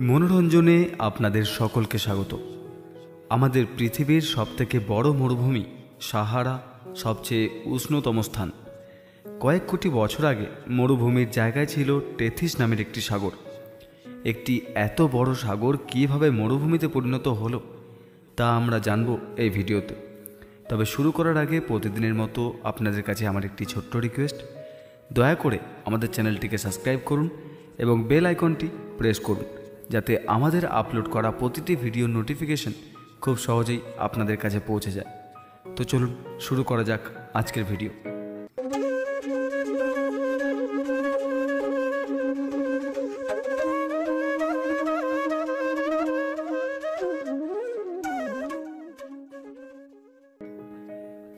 মনোরঞ্জনে আপনাদের সকলকে স্বাগত। আমাদের পৃথিবীর সবথেকে বড় মরুভূমি সাহারা সবচেয়ে উষ্ণতম স্থান। কয়েক কোটি বছর আগে মরুভূমির জায়গায় ছিল টেথিস নামের একটি সাগর। একটি এত বড় সাগর কীভাবে মরুভূমিতে পরিণত হলো, তা আমরা জানব এই ভিডিওতে। তবে শুরু করার আগে প্রতিদিনের মতো আপনাদের কাছে আমার একটি ছোট্ট রিকোয়েস্ট। দয়া করে আমাদের চ্যানেলটিকে সাবস্ক্রাইব করুন এবং বেল আইকনটি প্রেস করুন। যাতে আমাদের আপলোড করা প্রতিটি ভিডিও নোটিফিকেশন খুব সহজেই আপনাদের কাছে পৌঁছে যায়। তো চলুন শুরু করা যাক আজকের ভিডিও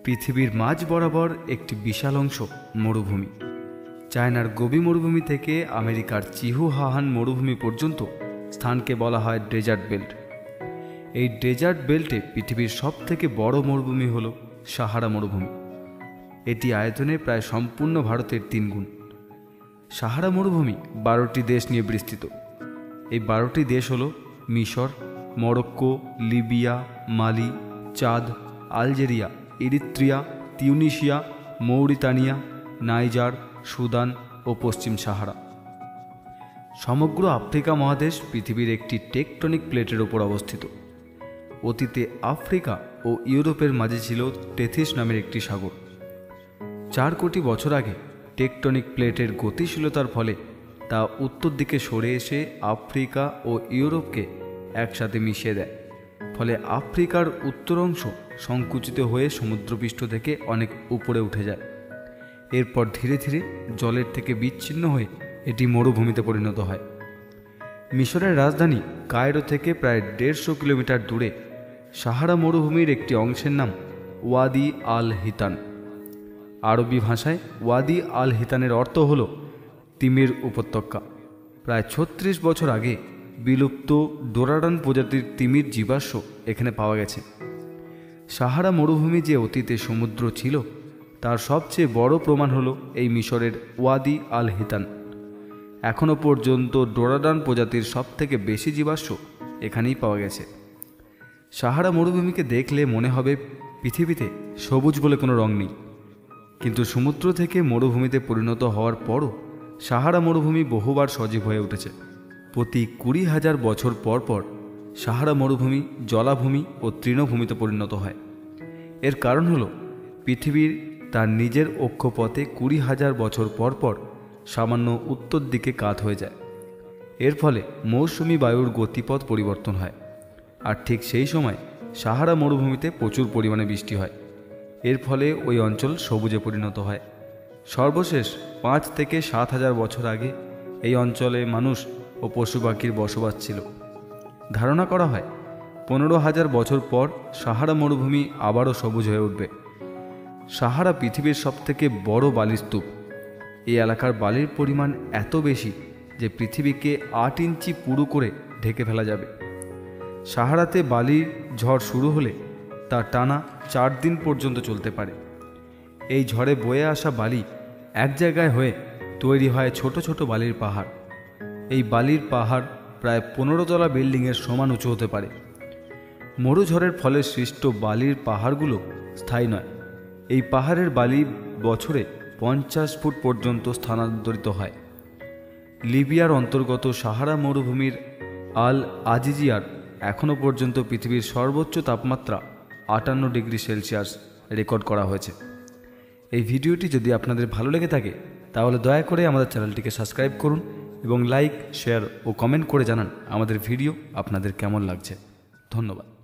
পৃথিবীর মাঝ বরাবর একটি বিশাল অংশ মরুভূমি। চায়নার গোবি মরুভূমি থেকে আমেরিকার চিহু হাহান মরুভূমি পর্যন্ত স্থানকে বলা হয় ডেজার্ট বেল্ট। এই ডেজার্ট বেল্টে পৃথিবীর সবথেকে বড় মরুভূমি হল সাহারা মরুভূমি। এটি আয়তনে প্রায় সম্পূর্ণ ভারতের তিন গুণ। সাহারা মরুভূমি বারোটি দেশ নিয়ে বিস্তৃত। এই বারোটি দেশ হল মিশর, Morocco, Libya, Mali, Chad, Algeria, Eritrea, Tunisia, Mauritania, Niger, Sudan ও পশ্চিম সাহারা। সমগ্র আফ্রিকা মহাদেশ পৃথিবীর একটি টেকটনিক প্লেটের ওপর অবস্থিত। অতীতে আফ্রিকা ও ইউরোপের মাঝে ছিল টেথিস নামের একটি সাগর। চার কোটি বছর আগে টেকটনিক প্লেটের গতিশীলতার ফলে তা উত্তর দিকে সরে এসে আফ্রিকা ও ইউরোপকে একসাথে মিশিয়ে দেয়। ফলে আফ্রিকার উত্তর অংশ সংকুচিত হয়ে সমুদ্রপৃষ্ঠ থেকে অনেক উপরে উঠে যায়। এরপর ধীরে ধীরে জলের থেকে বিচ্ছিন্ন হয়ে এটি মরুভূমিতে পরিণত হয়। মিশরের রাজধানী কায়রো থেকে প্রায় দেড়শো কিলোমিটার দূরে সাহারা মরুভূমির একটি অংশের নাম ওয়াদি আল হিতান আরবি ভাষায় ওয়াদি আল হিতানের অর্থ হল তিমির উপত্যকা। প্রায় ছত্রিশ বছর আগে বিলুপ্ত ডোরাডান প্রজাতির তিমির জীবাশ্ম এখানে পাওয়া গেছে। সাহারা মরুভূমি যে অতীতে সমুদ্র ছিল, তার সবচেয়ে বড় প্রমাণ হলো এই মিশরের ওয়াদি আল হিতান এখনও পর্যন্ত ডোরাডান প্রজাতির সবথেকে বেশি জীবাশ্ম এখানেই পাওয়া গেছে। সাহারা মরুভূমিকে দেখলে মনে হবে পৃথিবীতে সবুজ বলে কোনো রং নেই। কিন্তু সমুদ্র থেকে মরুভূমিতে পরিণত হওয়ার পরও সাহারা মরুভূমি বহুবার সজীব হয়ে উঠেছে। প্রতি কুড়ি হাজার বছর পর পর সাহারা মরুভূমি জলাভূমি ও তৃণভূমিতে পরিণত হয়। এর কারণ হল পৃথিবীর তার নিজের অক্ষপথে কুড়ি হাজার বছর পর পর সামান্য উত্তর দিকে কাত হয়ে যায়। এর ফলে মৌসুমি বায়ুর গতিপথ পরিবর্তন হয়। আর ঠিক সেই সময় সাহারা মরুভূমিতে প্রচুর পরিমাণে বৃষ্টি হয়। এর ফলে ওই অঞ্চল সবুজে পরিণত হয়। সর্বশেষ পাঁচ থেকে সাত হাজার বছর আগে এই অঞ্চলে মানুষ ও পশু পাখির বসবাস ছিল। ধারণা করা হয়, পনেরো হাজার বছর পর সাহারা মরুভূমি আবারও সবুজ হয়ে উঠবে। সাহারা পৃথিবীর সবথেকে বড় বালির স্তূপ। এই এলাকার বালির পরিমাণ এত বেশি যে পৃথিবীকে আট ইঞ্চি পুরু করে ঢেকে ফেলা যাবে। সাহারাতে বালির ঝড় শুরু হলে তা টানা চার দিন পর্যন্ত চলতে পারে। এই ঝড়ে বয়ে আসা বালি এক জায়গায় হয়ে তৈরি হয় ছোট ছোট বালির পাহাড়। এই বালির পাহাড় প্রায় পনেরো তলা বিল্ডিংয়ের সমান উঁচু হতে পারে। মরুঝড়ের ফলে সৃষ্ট বালির পাহাড়গুলো স্থায়ী নয়। এই পাহাড়ের বালি বছরে পঞ্চাশ ফুট পর্যন্ত স্থানান্তরিত হয়। লিবিয়ার অন্তর্গত সাহারা মরুভূমির আল আজিজিয়ার এখনও পর্যন্ত পৃথিবীর সর্বোচ্চ তাপমাত্রা আটান্ন ডিগ্রি সেলসিয়াস রেকর্ড করা হয়েছে। এই ভিডিওটি যদি আপনাদের ভালো লেগে থাকে, তাহলে দয়া করে আমাদের চ্যানেলটিকে সাবস্ক্রাইব করুন এবং লাইক, শেয়ার ও কমেন্ট করে জানান আমাদের ভিডিও আপনাদের কেমন লাগছে। ধন্যবাদ।